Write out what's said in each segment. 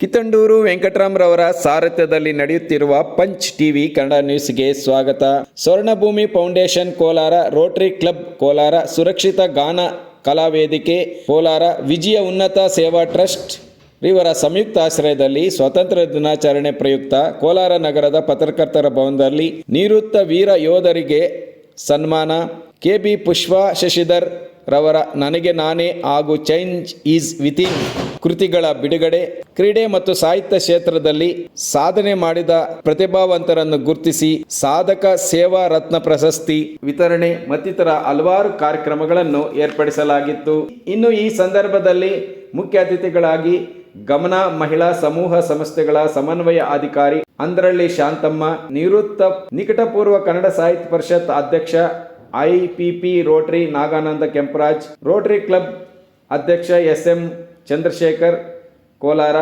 ಕಿತ್ತಂಡೂರು ವೆಂಕಟರಾಮ್ರವರ ಸಾರಥ್ಯದಲ್ಲಿ ನಡೆಯುತ್ತಿರುವ punch TV Kannada ನ್ಯೂಸ್ಗೆ ಸ್ವಾಗತ. Swarnabhoomi foundation Kolar, rotary club Kolar, ಸುರಕ್ಷಿತ ಗಾನ ಕಲಾವೇದಿಕೆ ಕೋಲಾರ, ವಿಜಯ ಉನ್ನತ ಸೇವಾ ಟ್ರಸ್ಟ್ ಇವರ ಸಂಯುಕ್ತ ಆಶ್ರಯದಲ್ಲಿ ಸ್ವಾತಂತ್ರ್ಯ ದಿನಾಚರಣೆ ಪ್ರಯುಕ್ತ ಕೋಲಾರ ನಗರದ ಪತ್ರಕರ್ತರ ಭವನದಲ್ಲಿ ನಿವೃತ್ತ ವೀರ ಯೋಧರಿಗೆ ಸನ್ಮಾನ. ಕೆ ಬಿ ಪುಷ್ಪಾ ಶಶಿಧರ್ ರವರ ನನಗೆ ನಾನೇ ಹಾಗೂ ಚೇಂಜ್ ಈಸ್ ವಿತಿನ್. ಕೃತಿಗಳ ಬಿಡುಗಡೆ, ಕ್ರೀಡೆ ಮತ್ತು ಸಾಹಿತ್ಯ ಕ್ಷೇತ್ರದಲ್ಲಿ ಸಾಧನೆ ಮಾಡಿದ ಪ್ರತಿಭಾವಂತರನ್ನು ಗುರುತಿಸಿ ಸಾಧಕ ಸೇವಾ ರತ್ನ ಪ್ರಶಸ್ತಿ ವಿತರಣೆ ಮತ್ತಿತರ ಹಲವಾರು ಕಾರ್ಯಕ್ರಮಗಳನ್ನು ಏರ್ಪಡಿಸಲಾಗಿತ್ತು. ಇನ್ನು ಈ ಸಂದರ್ಭದಲ್ಲಿ ಮುಖ್ಯ ಅತಿಥಿಗಳಾಗಿ ಗಮನ ಮಹಿಳಾ ಸಮೂಹ ಸಂಸ್ಥೆಗಳ ಸಮನ್ವಯ ಅಧಿಕಾರಿ ಅಂದ್ರಳ್ಳಿ ಶಾಂತಮ್ಮ, ನಿವೃತ್ತ ನಿಕಟಪೂರ್ವ ಕನ್ನಡ ಸಾಹಿತ್ಯ ಪರಿಷತ್ ಅಧ್ಯಕ್ಷ IPP rotary Nagananda Kempraj, rotary club ಅಧ್ಯಕ್ಷ S M Chandrashekhar, Kolar,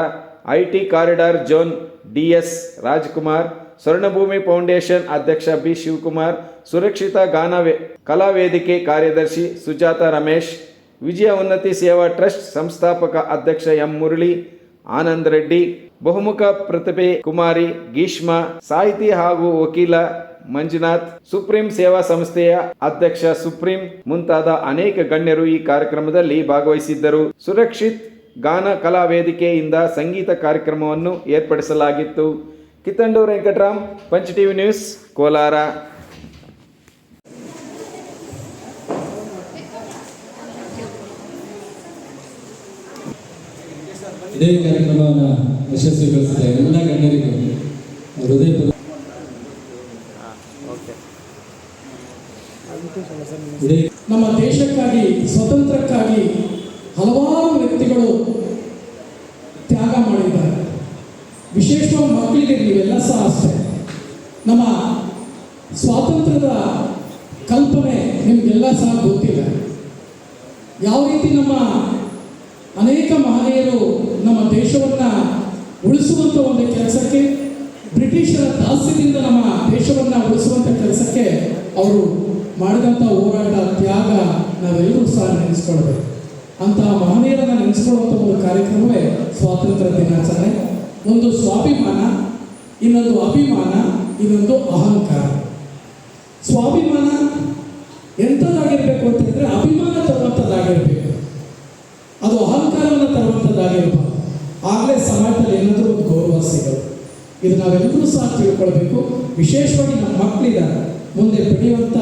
IT corridor zone, D S Rajkumar, Swarnabhoomi foundation ಅಧ್ಯಕ್ಷ ಬಿ ಶಿವಕುಮಾರ್, ಸುರಕ್ಷಿತ ಗಾನ ವೇ- ಕಲಾ ವೇದಿಕೆ ಕಾರ್ಯದರ್ಶಿ ಸುಜಾತ ರಮೇಶ್, ವಿಜಯ ಉನ್ನತಿ ಸೇವಾ ಟ್ರಸ್ಟ್ ಸಂಸ್ಥಾಪಕ ಅಧ್ಯಕ್ಷ ಎಂ ಮುರಳಿ, ಆನಂದ್ ರೆಡ್ಡಿ ಬಹುಮುಖ ಪ್ರತಿಭೆ ಕುಮಾರಿ ಗೀಷ್ಮ ಸಾಹಿತಿ ಹಾಗೂ ವಕೀಲ ಮಂಜುನಾಥ್, ಸುಪ್ರೀಂ ಸೇವಾ ಸಂಸ್ಥೆಯ ಅಧ್ಯಕ್ಷ ಸುಪ್ರೀಂ ಮುಂತಾದ ಅನೇಕ ಗಣ್ಯರು ಈ ಕಾರ್ಯಕ್ರಮದಲ್ಲಿ ಭಾಗವಹಿಸಿದ್ದರು. ಸುರಕ್ಷಿತ್ ಗಾನ ಕಲಾ ವೇದಿಕೆಯಿಂದ ಸಂಗೀತ ಕಾರ್ಯಕ್ರಮವನ್ನು ಏರ್ಪಡಿಸಲಾಗಿತ್ತು. Kittanduru Venkataram, punch TV news, Kolar. ಇದೇ ಕಾರ್ಯಕ್ರಮವನ್ನು ಯಶಸ್ವಿಗೊಳಿಸಿದ. ಎಲ್ಲ ಗಣ್ಯರಿಗೂ ನಮ್ಮ ದೇಶಕ್ಕಾಗಿ ಸ್ವತಂತ್ರಕ್ಕಾಗಿ ಹಲವಾರು ವ್ಯಕ್ತಿಗಳು ತ್ಯಾಗ ಮಾಡಿದ್ದಾರೆ. ವಿಶೇಷವಾಗಿ ಮಕ್ಕಳಿಗೆ ನೀವೆಲ್ಲ ಸಹ ಅಷ್ಟೇ. ನಮ್ಮ ಸ್ವಾತಂತ್ರ್ಯದ ಕಲ್ಪನೆ ನಿಮಗೆಲ್ಲ ಸಹ ಗೊತ್ತಿದೆ. ಯಾವ ರೀತಿ ನಮ್ಮ ಅನೇಕ ಮಹನೀಯರು ನಮ್ಮ ದೇಶವನ್ನು ಉಳಿಸುವಂಥ ಒಂದು ಕೆಲಸಕ್ಕೆ ಬ್ರಿಟಿಷರ ದಾಸ್ಯದಿಂದ ನಮ್ಮ ದೇಶವನ್ನು ಉಳಿಸುವಂಥ ಕೆಲಸಕ್ಕೆ ಅವರು ಮಾಡಿದಂಥ ಹೋರಾಟ ತ್ಯಾಗ ನಾವೆಲ್ಲರೂ ಸಹ ನೆನೆಸ್ಕೊಳ್ಬೇಕು. ಅಂತಹ ಮಹನೀಯರನ್ನು ನೆನೆಸ್ಕೊಳ್ಳುವಂಥ ಒಂದು ಕಾರ್ಯಕ್ರಮವೇ ಸ್ವಾತಂತ್ರ್ಯ ದಿನಾಚರಣೆ. ಒಂದು ಸ್ವಾಭಿಮಾನ, ಇನ್ನೊಂದು ಅಭಿಮಾನ, ಇನ್ನೊಂದು ಅಹಂಕಾರ. ಸ್ವಾಭಿಮಾನ ಎಂಥದ್ದಾಗಿರ್ಬೇಕು ಅಂತ ಹೇಳಿದ್ರೆ ಅಭಿಮಾನ ತರುವಂಥದ್ದಾಗಿರ್ಬೇಕು. ಅದು ಅಹಂಕಾರವನ್ನು ತರುವಂಥದ್ದಾಗಿರ್ಬಾರ್ದು. ಆಗಲೇ ಸಮಾಜದಲ್ಲಿ ಏನಾದರೂ ಒಂದು ಗೌರವ ಸಿಗೋದು ಇದು ನಾವೆಲ್ಲರೂ ಸಹ ತಿಳ್ಕೊಳ್ಬೇಕು. ವಿಶೇಷವಾಗಿ ನಮ್ಮ ಮಕ್ಕಳಿದ್ದಾರೆ ಮುಂದೆ ಬೆಳೆಯುವಂಥ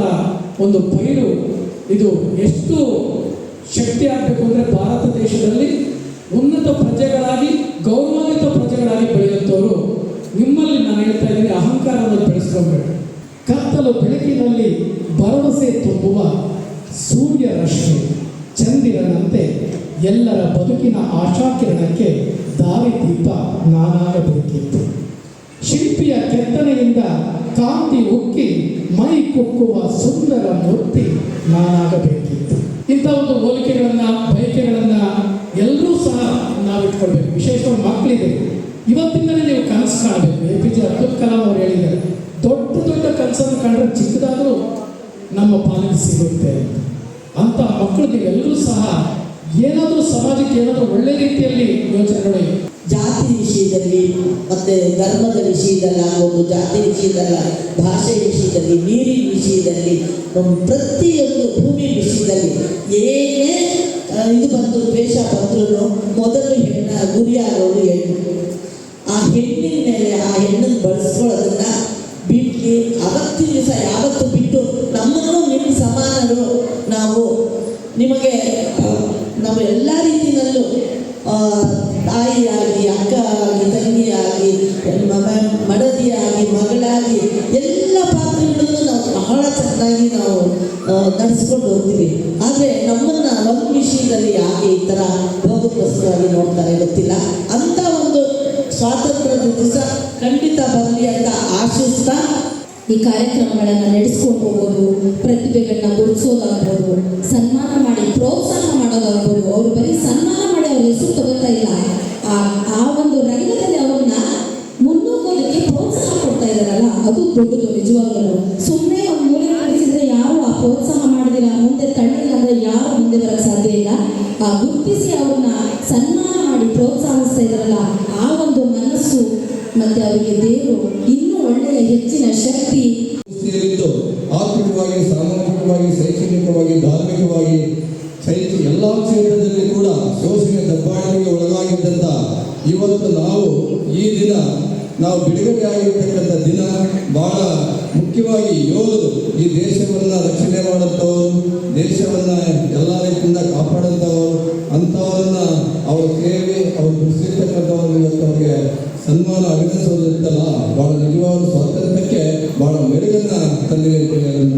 ಒಂದು ಪೈರು, ಇದು ಎಷ್ಟು ಶಕ್ತಿ ಆಗಬೇಕು ಅಂದರೆ ಭಾರತ ದೇಶದಲ್ಲಿ ಉನ್ನತ ಪ್ರಜೆಗಳಾಗಿ, ಗೌರವಾನ್ವಿತ ಪ್ರಜೆಗಳಾಗಿ ಬೆಳೆಯುವಂಥವರು, ನಿಮ್ಮಲ್ಲಿ ನಾನು ಹೇಳ್ತಾ ಇದ್ದೀನಿ ಅಹಂಕಾರವನ್ನು ಬೆಳೆಸ್ಕೊಳ್ಬೇಕು ಕತ್ತಲು ಬೆಳಕಿನಲ್ಲಿ ಭರವಸೆ ತುಂಬುವ ಸೂರ್ಯ ರಶ್ಮಿ ಚಂದಿರನಂತೆ ಎಲ್ಲರ ಬದುಕಿನ ಆಶಾಕಿರಣಕ್ಕೆ ದಾರಿದೀಪ ನಾನಾಗಬೇಕಿತ್ತು. ಶಿಲ್ಪಿಯ ಕೆತ್ತನೆಯಿಂದ ಕಾಂತಿ ಉಕ್ಕಿ ಮೈ ಕುಕ್ಕುವ ಸುಂದರ ಮೂರ್ತಿ ನಾನಾಗಬೇಕಿತ್ತು. ಇಂಥ ಒಂದು ಹೋಲಿಕೆಗಳನ್ನ, ಬಯಕೆಗಳನ್ನ ಎಲ್ಲರೂ ಸಹ ನಾವು ಇಟ್ಕೊಳ್ಬೇಕು ವಿಶೇಷವಾಗಿ ಮಕ್ಕಳಿದೆ ಇವತ್ತಿಂದಲೇ ನೀವು ಕನಸು ಕಾಣಬೇಕು. A P J Abdul Kalam ಅವರು ಹೇಳಿದ್ದಾರೆ, ದೊಡ್ಡ ದೊಡ್ಡ ಕನಸನ್ನು ಕಂಡ್ರೆ ಚಿಕ್ಕದಾದರೂ ನಮ್ಮ ಪಾಲಿಗೆ ಸಿಗುತ್ತೆ ಅಂತ. ಮಕ್ಕಳಿಗೆ ಎಲ್ಲರೂ ಸಹ ಏನಾದರೂ ಸಮಾಜಕ್ಕೆ ಏನಾದರೂ ಒಳ್ಳೆ ರೀತಿಯಲ್ಲಿ ಯೋಚನೆಗಳು ಜಾತಿ ವಿಷಯದಲ್ಲಿ ಮತ್ತೆ ಧರ್ಮದ ವಿಷಯದಲ್ಲ ಒಂದು ಜಾತಿ ವಿಷಯದಲ್ಲ ಭಾಷೆ ವಿಷಯದಲ್ಲಿ ನೀರಿನ ವಿಷಯದಲ್ಲಿ ಪ್ರತಿಯೊಂದು ಭೂಮಿ ವಿಷಯದಲ್ಲಿ ಏನೇ ಇದು ಬಂದು ದ್ವೇಷ ಬಂದ್ರೂ ಮೊದಲು ಹೆಣ್ಣ ಗುರಿಯಾಗೋದು ಹೆಣ್ಣು. ಆ ಹೆಣ್ಣಿನ ಮೇಲೆ ಆ ಹೆಣ್ಣನ್ನು ಬಳಸ್ಕೊಳ್ಳೋದನ್ನ ಬಿಟ್ಟು ಅವತ್ತಿನ ದಿವಸ ಯಾವತ್ತು ಮಗಳಾಗಿ ಎಲ್ಲ ಪಾತ್ರಗಳನ್ನು ನಾವು ಬಹಳ ಚೆನ್ನಾಗಿ ನಾವು ನಡೆಸ್ಕೊಂಡು ಹೋಗ್ತೀವಿ. ಆದರೆ ನಮ್ಮನ್ನ ನಮ್ಮ ವಿಷಯದಲ್ಲಿ ಯಾಕೆ ಈ ಥರ ಬೋಧಕಸ್ತರಾಗಿ ನೋಡ್ತಾರೆ ಗೊತ್ತಿಲ್ಲ? ಅಂತ ಒಂದು ಸ್ವಾತಂತ್ರ್ಯದ ದಿವಸ ಖಂಡಿತ ಬರಲಿ ಅಂತ ಆಶಿಸ್ತಾ ಈ ಕಾರ್ಯಕ್ರಮಗಳನ್ನು ನಡೆಸ್ಕೊಂಡು ಹೋಗೋದು, ಪ್ರತಿಭೆಗಳನ್ನ ಗುರುತಿಸೋದಾಗ್ಬೋದು, ಸನ್ಮಾನ ಮಾಡಿ, ಪ್ರೋತ್ಸಾಹ ಮಾಡೋದಾಗ್ಬೋದು, ಅವರು ಬರೀ ಸನ್ಮಾನ ಮಾಡಿ ಅವ್ರ ಹೆಸರು ತಗೋತಾ ಇಲ್ಲ. ಆ ಒಂದು ರಂಗದಲ್ಲಿ ದೊಡ್ಡದು ನಿಜವಾಗ್ಲೂ ಸುಮ್ಮನೆ ಒಂದು ಮೂಲೆ ಕಳಿಸಿದ್ರೆ ಯಾರು ಆ ಪ್ರೋತ್ಸಾಹ ಮಾಡಿದಿಲ್ಲ ಮುಂದೆ ತಳ್ಳಿಲ್ಲ ಅಂದ್ರೆ ಯಾರು ಮುಂದೆ ಬರಕ್ಕೆ ಸಾಧ್ಯ ಇಲ್ಲ? ಆ ಗುರುತಿಸಿ ಅವ್ರನ್ನ ಸನ್ಮಾನ ಮಾಡಿ ಪ್ರೋತ್ಸಾಹಿಸ್ತಾ ಇದಾರಲ್ಲ ಆ ಒಂದು ಮನಸ್ಸು ಮತ್ತೆ ಅವರಿಗೆ ದೇವರು ಇನ್ನೂ ಒಳ್ಳೆಯ ಹೆಚ್ಚಿನ ಶಕ್ತಿ. ಆರ್ಥಿಕವಾಗಿ ಸಾಮಾಜಿಕವಾಗಿ, ಶೈಕ್ಷಣಿಕವಾಗಿ, ಧಾರ್ಮಿಕವಾಗಿ ಸೈನಿಕ ಎಲ್ಲ ಕ್ಷೇತ್ರದಲ್ಲಿ ಕೂಡ ಶೋಷಣೆ ದಬ್ಬಾಳಿಕೆಗೆ ಒಳಗಾಗಿದ್ದಂಥ ಇವತ್ತು ನಾವು ಈ ದಿನ ನಾವು ಬಿಡುಗಡೆ ಆಗಿರ್ತಕ್ಕಂಥ ದಿನ ಬಹಳ ಮುಖ್ಯವಾಗಿ ಯೋಧರು ಈ ದೇಶವನ್ನು ರಕ್ಷಣೆ ಮಾಡುತ್ತವರು, ದೇಶವನ್ನ ಎಲ್ಲ ರೀತಿಯಿಂದ ಕಾಪಾಡುವಂಥವರು ಅಂಥವರನ್ನ ಅವ್ರ ಸೇವೆ, ಅವ್ರು ದುಡಿಸಿರ್ತಕ್ಕಂಥವ್ರು ಇವತ್ತು ಅವರಿಗೆ ಸನ್ಮಾನ ಅಭಿನಯಿಸೋದಿರ್ತಲ್ಲ ಬಹಳ ನಿಜವಾದ ಸ್ವಾತಂತ್ರ್ಯಕ್ಕೆ ಬಹಳ ಮೆರುಗನ್ನ ತಂದಿದೆ ಅಂತ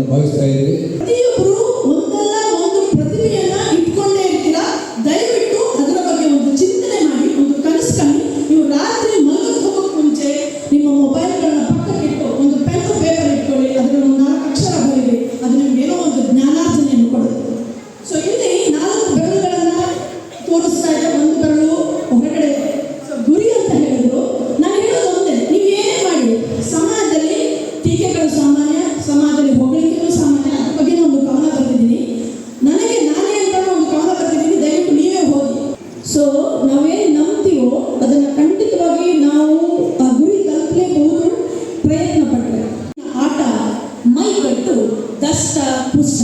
ಮೈಗಟ್ಟು ದಷ್ಟ ಪುಷ್ಟ.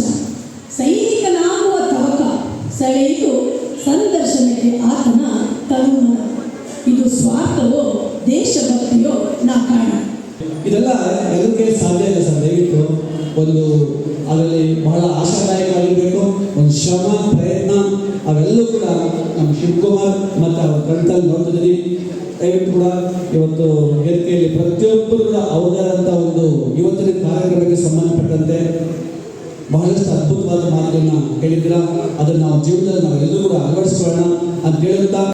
ಸೈನಿಕನಾಗುವ ತವಕ ಸೆಳೆಯಿತು ಸಂದರ್ಶನಕ್ಕೆ ಆತನ ತರುಣ ಇದು ಸ್ವಾರ್ಥವೋ ದೇಶಭಕ್ತಿಯೋ ನಾ ಕಾಣ ಇದೆಲ್ಲ ಎಲ್ಲರಿಗೆ ಸಾಧ್ಯ ಇಲ್ಲ ಸರ್? ದಯವಿಟ್ಟು ಒಂದು, ಅದರಲ್ಲಿ ಬಹಳ ಆಶಾದಾಯಕವಾಗಿರಬೇಕು. ಒಂದು ಶ್ರಮ, ಪ್ರಯತ್ನ, ಅವೆಲ್ಲವೂ ಕೂಡ ನಮ್ಮ ಶಿವಕುಮಾರ್ ಮತ್ತು ಅವರ ಗ್ರಂಥಲ್ಲಿ ನೋಡ್ತಿದ್ದೀನಿ ದಯವಿಟ್ಟು ಕೂಡ ಇವತ್ತು ವೇದಿಕೆಯಲ್ಲಿ ಪ್ರತಿಯೊಬ್ಬರು ಕೂಡ ಅವರದಾದಂಥ ಒಂದು ಇವತ್ತಿನ ಕಾರ್ಯಕ್ರಮಕ್ಕೆ ಸಂಬಂಧಪಟ್ಟಂತೆ ಬಹಳಷ್ಟು ಅದ್ಭುತವಾದ ಮಾತುಗಳನ್ನ ಹೇಳಿದ್ದೀರಾ ಅದನ್ನು ನಾವು ಜೀವನದಲ್ಲಿ ನಾವೆಲ್ಲರೂ ಕೂಡ ಅಳವಡಿಸ್ಕೊಳ್ಳೋಣ ಅಂತ ಹೇಳುತ್ತಾ